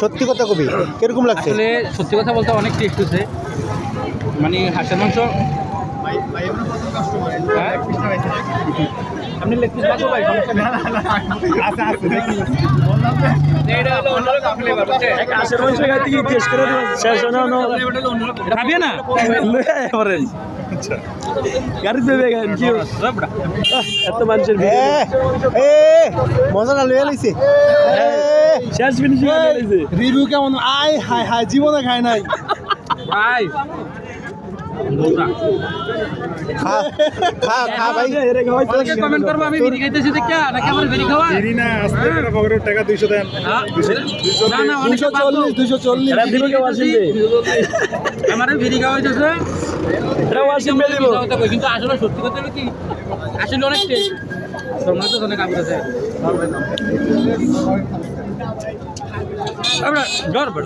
সত্যি কথা কবি? কীরকম লাগছে? আসলে সত্যি কথা বলতে অনেক টেস্ট হচ্ছে মানে হাঁসের মাংস হ্যাঁ? আপনি লেগ পিস বাঁচো ভাই সমস্যা নেই। এটা হলো অন্যরকম flavor, বুঝছেন? হাঁসের মাংস খাইতে কি টেস্ট করে শেষ হয় না? খাবি এত মানুষের মজাটা লইয়া লইছে। শেষ ফিনিশিং রিভিউ কেমন? আয় হাই হাই জীবনে খায় নাই। ভাই। বউটা। খা খা খা ভাই। অনেকে কমেন্ট করব আমি বিড়ি খাইতেছি দেখে নাকি আমার বিড়ি খাওয়া? হ্যাঁ? না না অনেকে দুশো চল্লিশ আমার বিড়ি খাওয়া হইতেছে। কিন্তু আসলে সত্যি কথা হলো কি আসলে অনেক টেস্ট। তোমরা তো অনেক আগ্রহ আছে। আমরা ডর